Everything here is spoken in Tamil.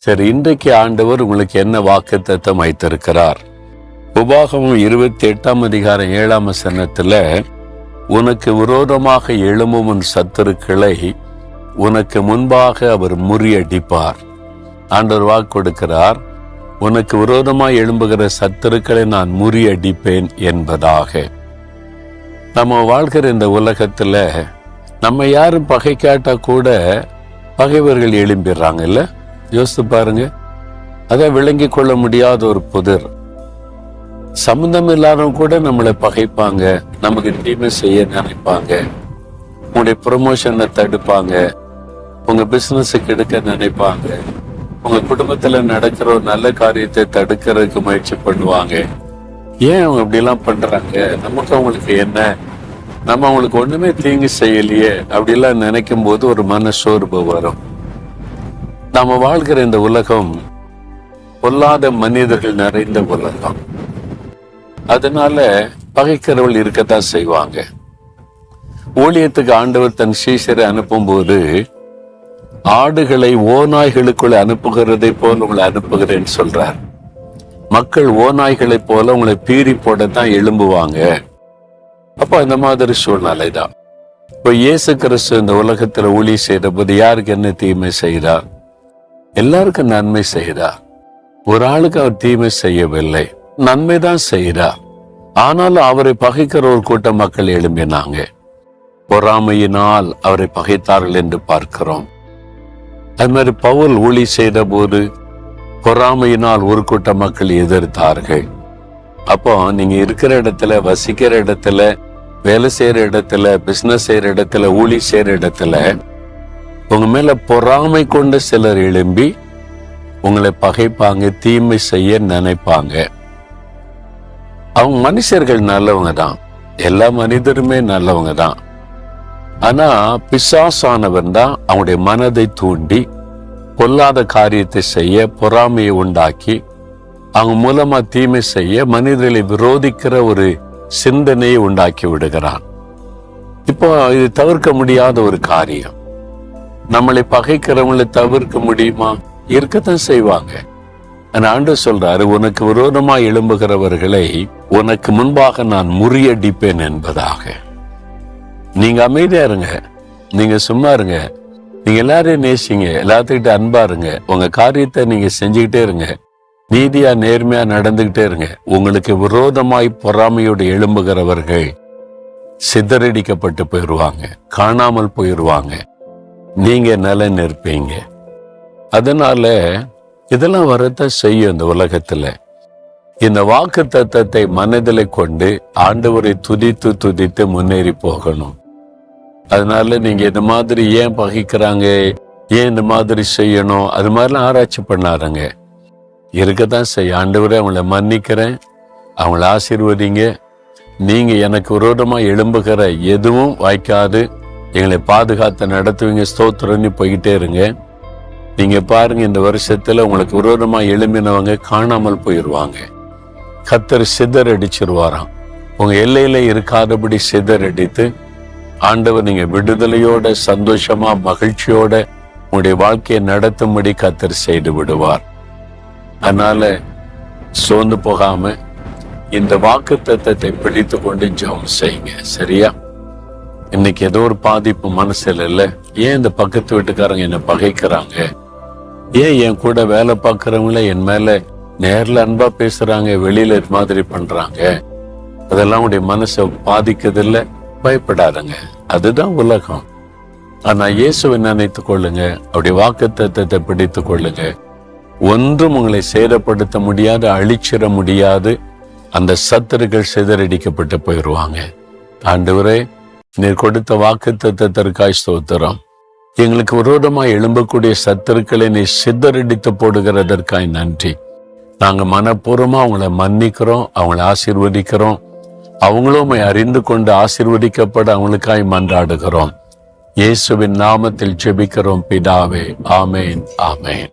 சரி இன்றைக்கு ஆண்டவர் உங்களுக்கு என்ன வாக்கு தத்தம் வைத்திருக்கிறார்? உபாகமும் இருபத்தி எட்டாம் அதிகாரம் ஏழாம் வசனத்துல உனக்கு விரோதமாக எழும்பும் உன் சத்துருக்களை உனக்கு முன்பாக அவர் முறியடிப்பார். ஆண்டவர் வாக்கு கொடுக்கிறார் உனக்கு விரோதமாக எழும்புகிற சத்துருக்களை நான் முறியடிப்பேன் என்பதாக. நம்ம வாழ்கிற இந்த உலகத்துல நம்ம யாரும் பகை காட்டா கூட பகைவர்கள் எழும்பிடுறாங்க இல்ல? யோசித்து பாருங்க. அதை விளங்கி கொள்ள முடியாத ஒரு புதிர். சம்மந்தம் இல்லாதவங்க கூட நம்மளை பகைப்பாங்க. நமக்கு தீமை செய்ய நினைப்பாங்க. உங்களுடைய ப்ரொமோஷனை தடுப்பாங்க. உங்க பிசினஸ் கெடுக்க நினைப்பாங்க. உங்க குடும்பத்துல நடக்கிற ஒரு நல்ல காரியத்தை தடுக்கிறதுக்கு முயற்சி பண்ணுவாங்க. ஏன் அவங்க இப்படிலாம் பண்றாங்க? நமக்கு அவங்களுக்கு என்ன? நம்ம அவங்களுக்கு ஒண்ணுமே தீங்கு செய்யலையே. அப்படிலாம் நினைக்கும் போது ஒரு மன சோர்வு வரும். நாம வாழ்கிற இந்த உலகம் பொல்லாத மனிதர்கள் நிறைந்த உலகம். அதனால பகைக்கிறவள் இருக்கத்தான் செய்வாங்க. ஊழியத்துக்கு ஆண்டவர் தன் சீஷரை அனுப்பும்போது ஆடுகளை ஓநாய்களுக்குள் அனுப்புகிறதை போல உங்களை அனுப்புகிறேன்னு சொல்றார். மக்கள் ஓநாய்களைப் போல உங்களை பீறி போடத்தான் எழும்புவாங்க. அப்போ இந்த மாதிரி சூழ்நிலை தான் இப்போ இயேசு கிறிஸ்து இந்த உலகத்துல ஊழி செய்த போது யாருக்கு என்ன தீமை செய்தார்? எல்லாருக்கும் நன்மை செய்கிறார் ஒரு ஆளுக்கு அவர் தீமை செய்யவில்லை நன்மை தான் செய்கிறார் ஆனாலும் அவரை பகைக்கிற ஒரு கூட்ட மக்கள் எழும்பினாங்க. பொறாமையினால் அவரை பகைத்தார்கள் என்று பார்க்கிறோம். அது மாதிரி பவுல் ஊழி செய்த போது பொறாமையினால் ஒரு கூட்ட மக்கள் எதிர்த்தார்கள். அப்போ நீங்க இருக்கிற இடத்துல வசிக்கிற இடத்துல வேலை செய்யற இடத்துல பிசினஸ் செய்யற இடத்துல ஊழி செய்யற இடத்துல உங்க மேல பொறாமை கொண்ட சிலர் எழும்பி உங்களை பகைப்பாங்க தீமை செய்ய நினைப்பாங்க. அவங்க மனுஷர்கள் நல்லவங்க தான். எல்லா மனிதருமே நல்லவங்க தான். ஆனா பிசாசானவன் தான் அவங்களுடைய மனதை தூண்டி பொல்லாத காரியத்தை செய்ய பொறாமையை உண்டாக்கி அவங்க மூலமா தீமை செய்ய மனிதர்களை விரோதிக்கிற ஒரு சிந்தனையை உண்டாக்கி விடுகிறான். இப்போ இது தவிர்க்க முடியாத ஒரு காரியம். நம்மளை பகைக்கிறவங்களை தவிர்க்க முடியுமா? இருக்கத்தான் செய்வாங்க. ஆண்டு சொல்றாரு உனக்கு விரோதமா எழும்புகிறவர்களை உனக்கு முன்பாக நான் முறியடிப்பேன் என்பதாக. நீங்க அமைதியா இருங்க. நீங்க சும்மா இருங்க. நீங்க எல்லாரையும் நேசிங்க. எல்லாத்துக்கிட்ட அன்பா இருங்க. உங்க காரியத்தை நீங்க செஞ்சுக்கிட்டே இருங்க. நீதியா நேர்மையா நடந்துகிட்டே இருங்க. உங்களுக்கு விரோதமாய் பொறாமையோடு எழும்புகிறவர்கள் சிதறடிக்கப்பட்டு போயிடுவாங்க காணாமல் போயிடுவாங்க நீங்க நலன் இருப்பீங்க அதனால இதெல்லாம் வரத்தான் செய்யும் இந்த உலகத்துல. இந்த வாக்கு தத்தத்தை மனதில் கொண்டு ஆண்டவரை துதித்து துதித்து முன்னேறி போகணும். அதனால நீங்க இந்த மாதிரி ஏன் பகிக்கிறாங்க? ஏன் இந்த மாதிரி செய்யணும்? அது மாதிரிலாம் ஆராய்ச்சி பண்ணாருங்க இருக்கத்தான் செய்ய. ஆண்டவரே அவங்கள மன்னிக்கிறேன். அவங்கள ஆசீர்வதிங்க. நீங்க எனக்கு விரோதமா எழும்புகிற எதுவும் வாய்க்காது. எங்களை பாதுகாத்து நடத்துவீங்க ஸ்தோத்திரம்னு போய்கிட்டே இருங்க. நீங்கள் பாருங்க இந்த வருஷத்தில் உங்களுக்கு விரோதமாக எழும்பினவங்க காணாமல் போயிடுவாங்க கத்தர் சிதறடிச்சிருவாராம். அடிச்சிருவாராம் எல்லையில் இருக்காதபடி சிதறடித்து ஆண்டவர் நீங்கள் விடுதலையோட சந்தோஷமா மகிழ்ச்சியோட உங்களுடைய வாழ்க்கையை நடத்தும்படி கத்தர் செய்து விடுவார். அதனால சோர்ந்து போகாம இந்த வாக்கு தத்தத்தை பிடித்து கொண்டு ஜெபம் செய்யுங்க. சரியா? இன்னைக்கு ஏதோ ஒரு பாதிப்பு மனசுல இல்ல. ஏன் இந்த பக்கத்து வீட்டுக்காரங்க என்ன பகைக்கிறாங்க? ஏன் என் கூட வேலை பார்க்கறவங்கள என் மேல நேர்ல அன்பா பேசுறாங்க வெளியில இது மாதிரி பண்றாங்க? அதெல்லாம் உடைய மனசை பாதிக்குது இல்ல பயப்படாதங்க. அதுதான் உலகம். ஆனா இயேசுவை நினைத்து கொள்ளுங்க. அப்படி வாக்கு தத்துவத்தை பிடித்து கொள்ளுங்க. ஒன்றும் உங்களை சேதப்படுத்த முடியாது அழிச்சிட முடியாது. அந்த சத்துருக்கள் சிதறடிக்கப்பட்டு போயிடுவாங்க ஆண்டவரே நீர் கொடுத்த வாக்கு தத்தத்திற்காய் ஸ்தோத்திரம். எங்களுக்கு விரோதமாக எழும்பக்கூடிய சத்துருக்களை நீ சித்தரடித்து போடுகிறதற்காய் நன்றி. நாங்கள் மனப்பூர்வமாக அவங்கள மன்னிக்கிறோம் அவங்கள ஆசீர்வதிக்கிறோம். அவங்களும் அறிந்து கொண்டு ஆசீர்வதிக்கப்பட அவங்களுக்காய் மன்றாடுகிறோம். இயேசுவின் நாமத்தில் ஜெபிக்கிறோம் பிதாவே. ஆமேன் ஆமேன்.